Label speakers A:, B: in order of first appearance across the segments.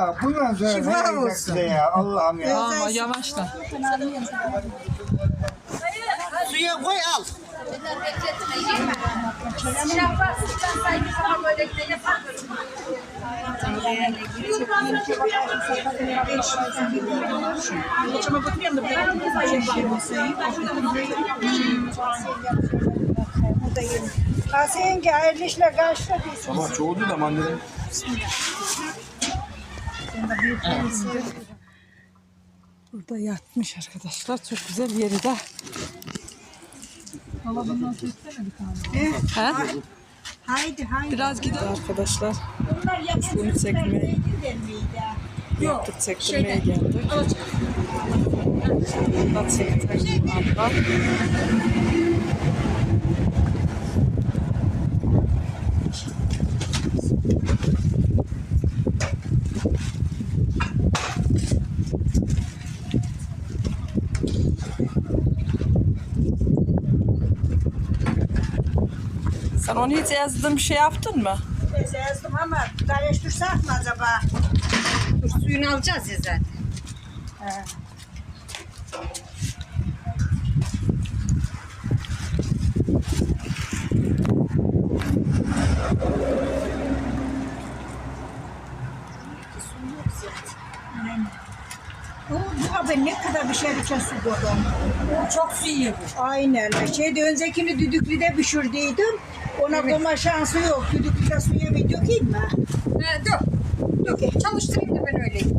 A: Ya bundan sonra
B: Şifa
A: ne olacak
B: olsun.
A: size ya Allah'ım ya.
C: Ama yavaşla.
B: Suya koy al.
D: Asya yenge hayırlı işler karşıla diyorsun.
E: Ama çoğu değil ama annenin
C: Burada yatmış arkadaşlar. Çok güzel yeri de. He?
D: Haydi haydi.
C: Biraz gidelim. Arkadaşlar
D: Bunlar
C: bunu çekmeye, yaptık çektirmeye geldik. Burada çektik. Abla. Sen onu hiç bir şey yaptın mı?
D: Neyse yazdım ama karıştırsak mı acaba?
B: Dur suyunu alacağız ya zaten.
D: Abi ne kadar bir şey için su koydum.
B: Çok su yiyor.
D: Aynen. Şeyde öncekini düdüklüde pişirdiydim. Ona koyma şansı yok. Düdüklüde suya bir dökeyim mi?
B: He, dur. Dur. Çalıştırayım da ben öyle. dök.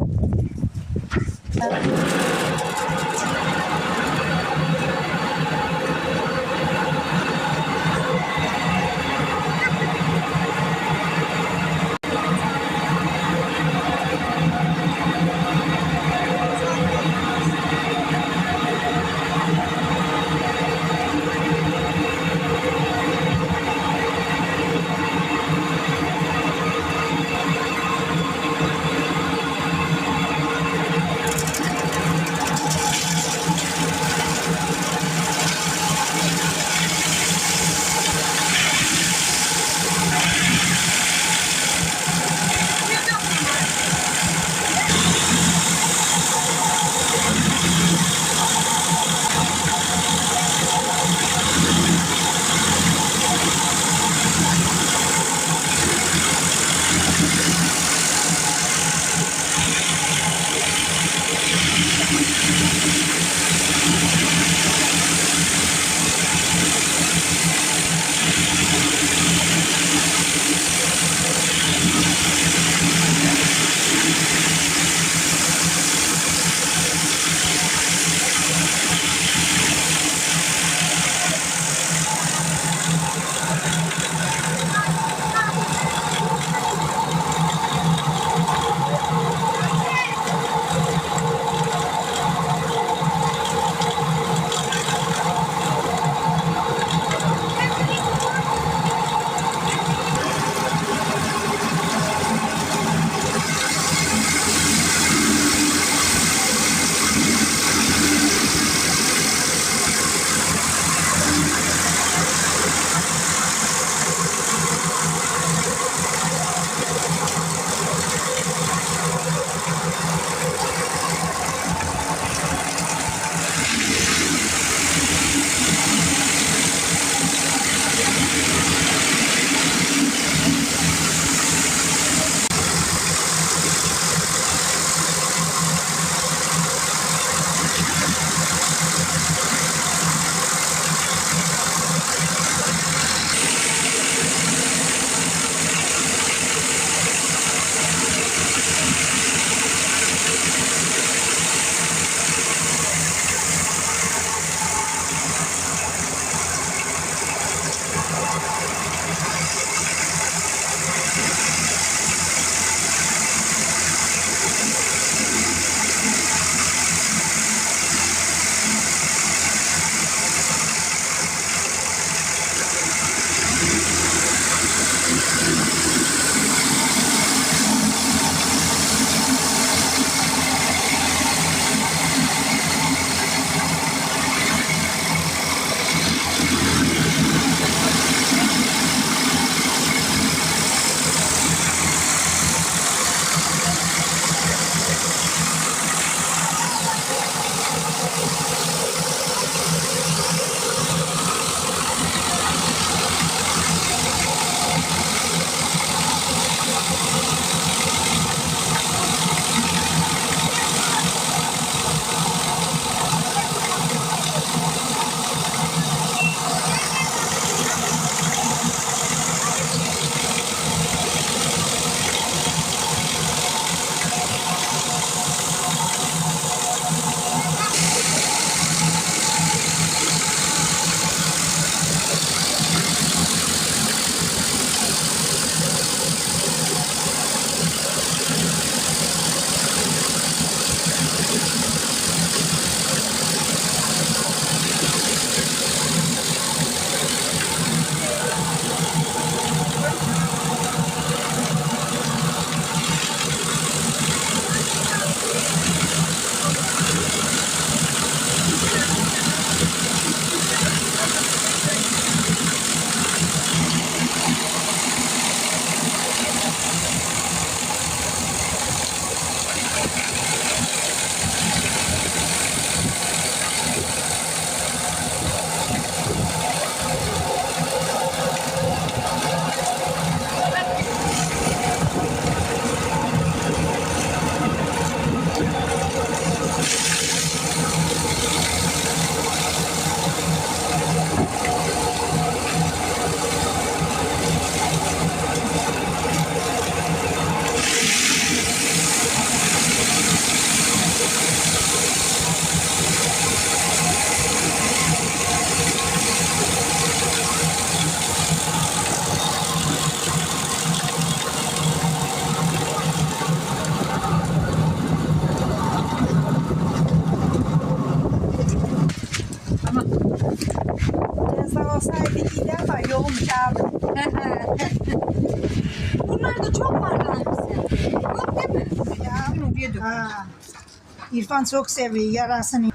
D: İrfan çok seviyor yarasını.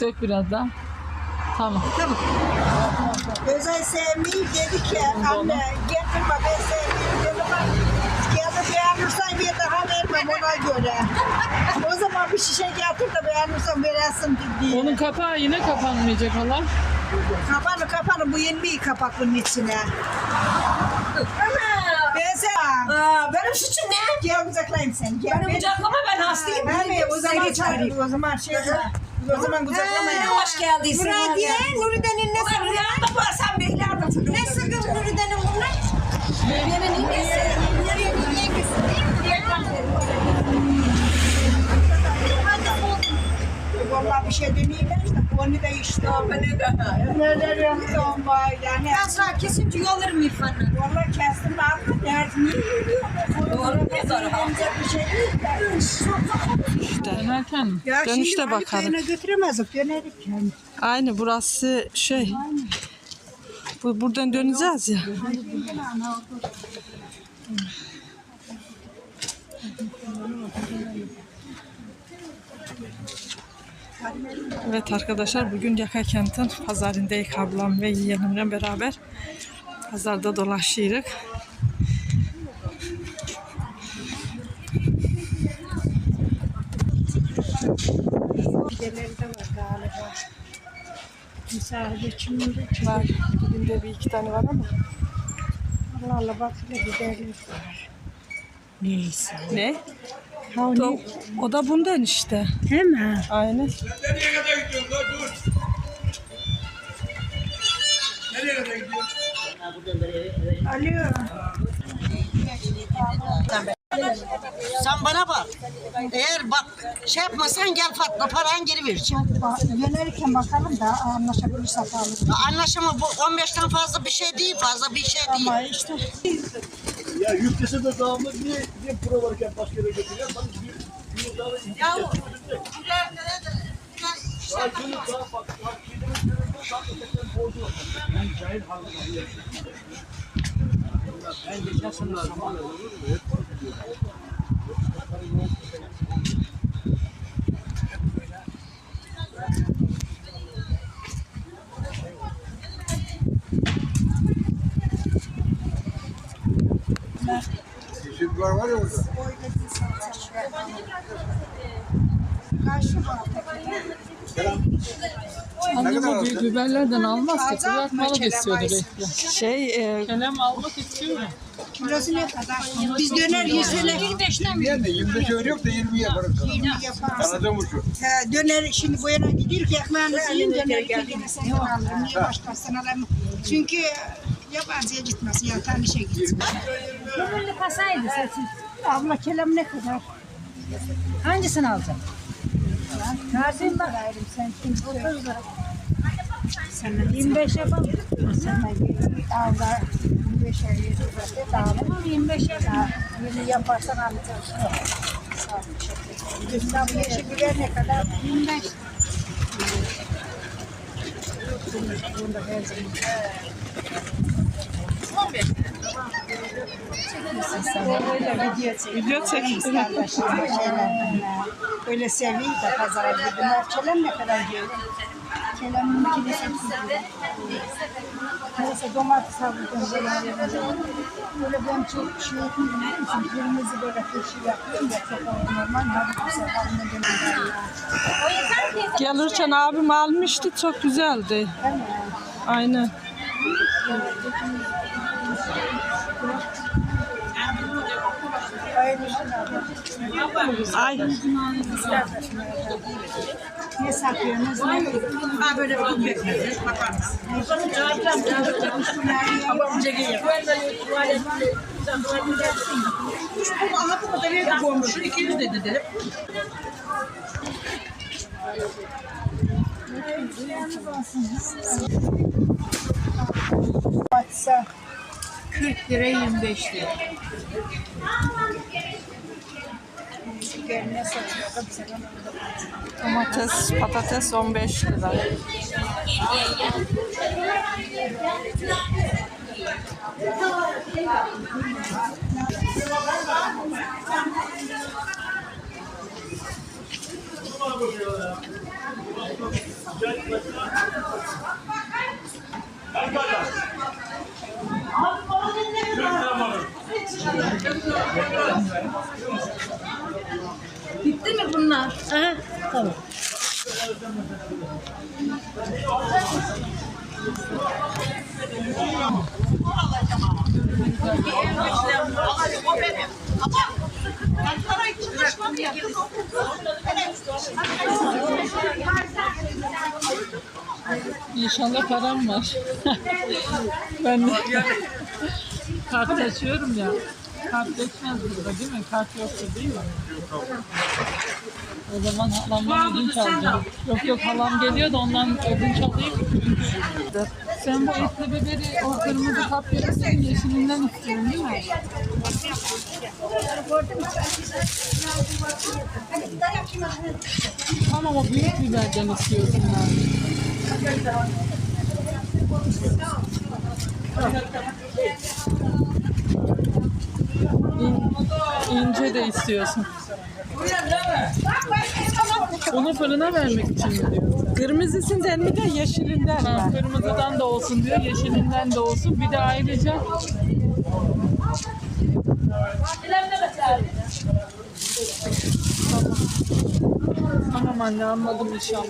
A: Dök biraz daha. Tamam.
B: Tamam.
D: Özel sevmeyi dedi ki anne getir bak ben sevmeyeyim dedi bak. Geldi beğenirsen bir daha vermem ona göre. o zaman bir şişe getir de beğenirsen veresin diye.
A: Onun kapağı yine kapanmayacak hala.
D: Kapanı kapanı bu yeni kapak bunun içine.
B: Aa, benim suçum ne?
D: Gel kucaklayayım sen. Gel.
B: Beni kucaklama ben hastayım.
D: Ben de o zaman çağırayım. O zaman şey O zaman kucaklamayın.
B: Hoş geldin.
D: Muradiye, Nuride'nin ne
B: Ulan rüyanda var sen beyler de
D: Ne sıkın Nuride'nin bunlar?
B: Mevyenin nesi?
D: Nereye nereye gitsin? Vallahi bir şey demeyeyim ben onu da işte.
B: Beni de.
D: Neler yaptım. Yani
B: Ben sana kesince yollarım İrfan'ı.
D: vallahi kestim aldım derdini yürüyorum.
B: Doğru.
D: Yapacak bir şey değil.
A: Dönerken mi?
D: Ya
A: Dönüşte
D: şimdi
A: bakarım.
D: Köyüne götüremezdik dönerik yani.
A: Aynı burası şey. Bu buradan döneceğiz ya. Evet arkadaşlar bugün Yaka kentin pazarındayız ablam ve yeğenimle beraber. Pazarda dolaşıyoruz.
D: Gideleri de var galiba. Misafir
A: Var. Dibinde bir iki tane var ama.
D: Allah Allah bak hele giderler var. Neyse.
A: Ne?
D: Ha
A: O,
D: ne?
A: o da bundan işte.
D: Hemen.
A: Aynen.
D: Alo.
F: Sen bana bak. Eğer bak şey yapmasan gel Fatma paran geri vereceğim.
D: Yönerirken bakalım da anlaşabilirsek alırız.
F: Anlaşama bu 15'ten fazla bir şey değil fazla bir şey değil.
D: Ama işte
G: Ya yüktesi de dağılır niye, niye pro varken başka yere götürüyor? Ben bir, bir daha
F: Ya
G: daha günü daha bak, bak, yediğimiz günü daha ötekilerin borcu var. Ben cahil halkım. Ben geçen sene zaman
H: Yeşil var var ya orada.
D: karşı var.
A: Anne bu büyük biberlerden almaz ki. İstiyordu
D: bayısın.
A: bekle. Şey, e, Kelem almak istiyor mu?
D: Kilosu ne kadar? Biz döner yesene.
H: 20'ye de 25 öyle yok da 20 yaparım sana.
D: 20 yaparız.
H: Anladın mı şu?
D: He, döner şimdi bu yana gidiyor ki ekmeğinizi yiyin döner geldiğinde sen alırım. Niye başkasına alayım? Çünkü yabancıya gitmesin ya tanışa gitsin.
B: Ömürlü kasaydı seçin.
D: Abla kelam ne kadar?
B: Hangisini alacaksın?
D: Nereden vereyim sen şimdi? 30 lira. Sana
B: 25 yapalım.
D: Al da 25 liraya da dağılım.
B: 25 yapalım.
D: 20 yaparsan alacağız. Sağ ol. Güzel bu yeşil biber ne kadar? 25. Bunda zaman. Öyle video çek.
A: Video çek.
D: Kardeşim, şeylerden, ha. Öyle seveyim de pazara gidin. Kelem ne kadar diyor? Sekiz lira. Neyse domates aldım böyle ben çok şey yapıyorum. Kırmızı böyle kırşı yapıyorum da çok normal. Hadi bu sefer ne dönüyor ya.
A: Gelirken abim almıştı. Çok güzeldi. Aynen.
D: Öyle
A: Ay.
D: Ne satıyorsunuz? Ne
F: Ha böyle bir. Bakar mısın? Bu aha bu kadar evde koymuşsun. 200 dedi dedim.
D: Batsa
B: 40 lira 25 lira.
D: Ne satıyor?
A: Domates, patates 15 lira.
F: Aha, tamam.
A: İnşallah param var. ben de kart açıyorum ya. Kart geçmez burada değil mi? Kart yoktu değil mi? O zaman halamdan ödünç alacağım. Yok yok halam geliyor da ondan ödünç alayım. Sen bu etli biberi o kırmızı papyonun yeşilinden istiyorsun değil mi? Tamam o büyük biberden istiyorsun yani. İn, ince de istiyorsun. Onu fırına vermek için mi diyor?
C: Kırmızısından mi de yeşilinden
A: Ha, kırmızıdan da olsun diyor, yeşilinden de olsun. Bir de ayrıca Tamam. Anne anladım inşallah.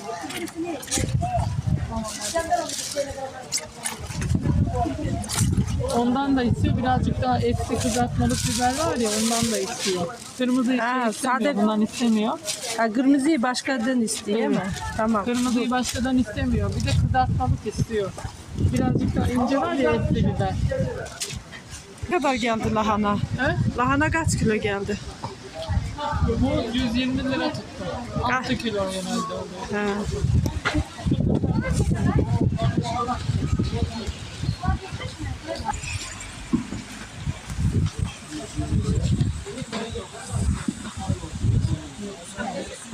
A: Ondan da istiyor. Birazcık daha etli kızartmalık biber var ya ondan da istiyor. Kırmızı
C: Ha,
A: istemiyor.
C: sade-
A: Bundan istemiyor.
C: Ha, kırmızıyı başkadan istiyor mi? Tamam.
A: Kırmızıyı başkadan istemiyor. Bir de kızartmalık istiyor. Birazcık daha ince var ya etli biber.
C: Ne kadar geldi lahana?
A: He?
C: Lahana kaç kilo geldi?
A: Bu 120 lira tuttu. 6 kilo genelde oluyor.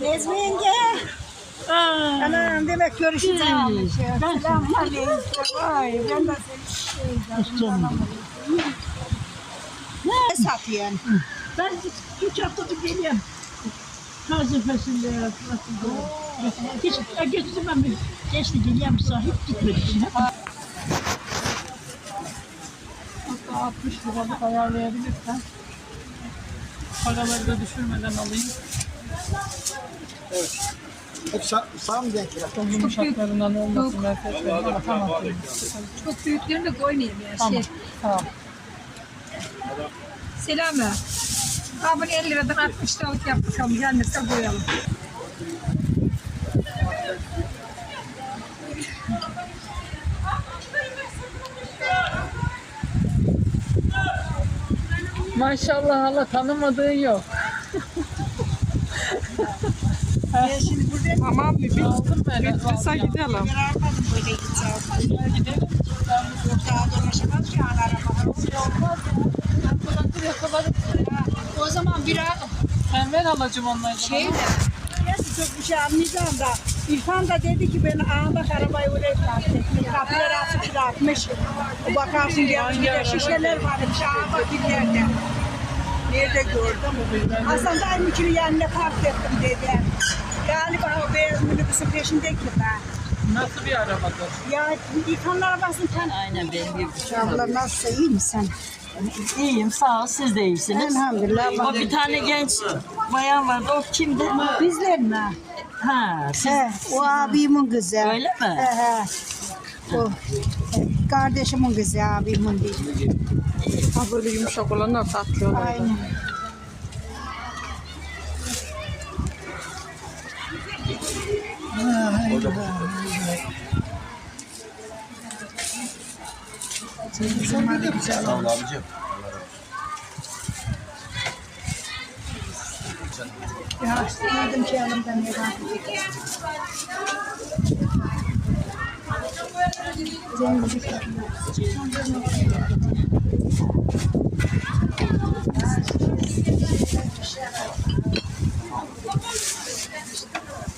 D: Nezmi yenge. Anam demek görüşeceğiz. Selamun aleyküm. Vay ben de seni Ne satıyorsun?
F: Ben üç haftadır geliyorum. Taze fasulye. Hiç ya götürmem bir. Geçti geliyorum sahip gitmedim.
A: Hatta 60 liralık ayarlayabilirsen paraları da düşürmeden alayım.
H: Hep sağ, sağ mı denk
A: Çok yumuşaklarından olmasın. Ama tamam.
B: Çok büyüklerini de koymayayım ya.
A: Tamam.
B: Şey,
A: Tamam.
B: Selami. Ha bunu 50 liradan 60 liralık yap bakalım. Gelmezse koyalım.
A: Maşallah hala tanımadığın yok.
C: Tamam bir bit.
A: Aldım ben.
C: Bitirse gidelim.
D: Böyle gideceğim.
A: Gidelim.
D: Daha dolaşamaz ki araba.
A: Kulakları yakalarım.
B: O zaman bir
A: Sen ver halacım onları.
B: şey de
D: Neyse çok bir şey anlayacağım da. İrfan da dedi ki ben ağında arabayı oraya bıraktım. Kapıları açıp bırakmış. Bakarsın gelmişler şişeler varmış ağında birlerde. Nerede gördüm? Hasan dayım için yanına park ettim dedi. Galiba o beyaz minibüsün peşindeki ben.
A: Nasıl bir arabadır?
D: Ya İrfan'ın arabasını sen...
F: Aynen benim gibi.
D: Abla nasılsın iyi misin?
F: İyiyim sağ ol siz de iyisiniz.
D: Elhamdülillah.
F: O bir tane genç bayan vardı o kimdi?
D: Bizler mi?
F: Ha siz
D: He, o abimin kızı.
F: Öyle mi?
D: He he. O kardeşimin kızı abimin değil.
C: Ha böyle yumuşak olanlar tatlı olanlar.
D: Aynen.
H: Sağ ol abicim.
D: Ya işte yedim ki yanımdan merak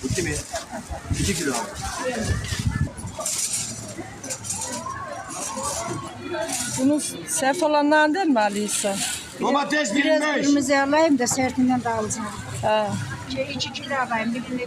H: Bitti mi? 2 kilo abi.
C: Bunun sert olanlardan değil mi Alisa?
H: Domates
D: Biraz
H: 25.
D: kırmızı alayım da sertinden de alacağım.
C: Ha.
D: Şey, iki kilo alayım, birini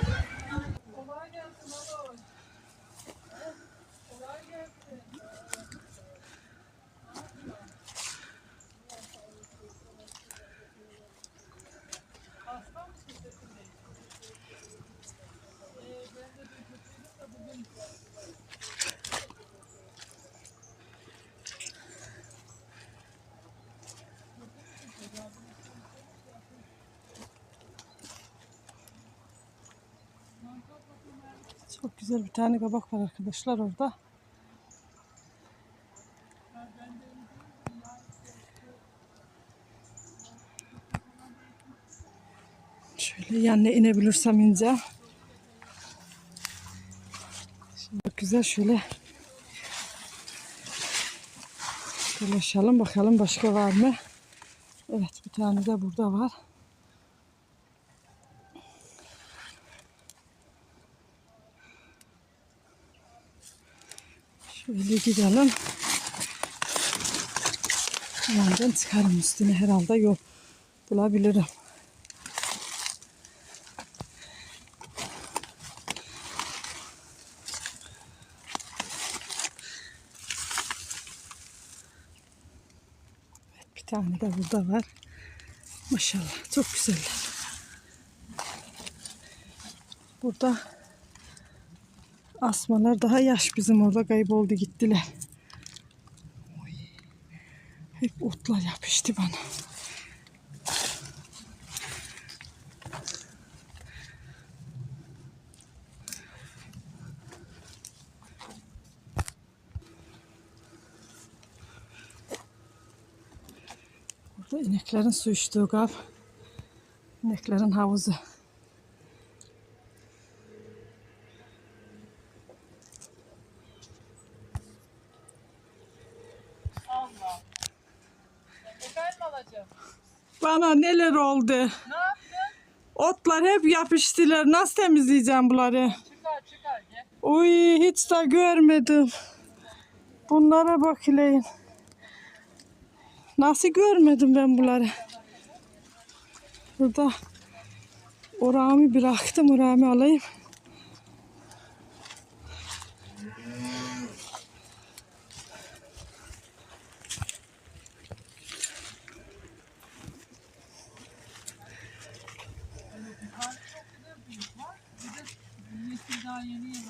C: Çok güzel bir tane kabak var arkadaşlar orada. Şöyle yanına inebilirsem ineceğim. Şimdi güzel şöyle dolaşalım bakalım başka var mı? Evet bir tane de burada var. Şöyle gidelim. Yandan çıkarım üstüne herhalde yol bulabilirim. Evet, bir tane de burada var. Maşallah çok güzeller. Burada asmalar daha yaş bizim orada kayboldu gittiler. Oy. Hep otlar yapıştı bana. Burada ineklerin su içtiği kap. İneklerin havuzu. Bana neler oldu?
A: Ne yaptın?
C: Otlar hep yapıştılar. Nasıl temizleyeceğim bunları?
A: Çıkar çıkar gel.
C: Uy hiç de görmedim. Bunlara bak ileyin. Nasıl görmedim ben bunları? Burada orağımı bıraktım. Orağımı alayım. Italian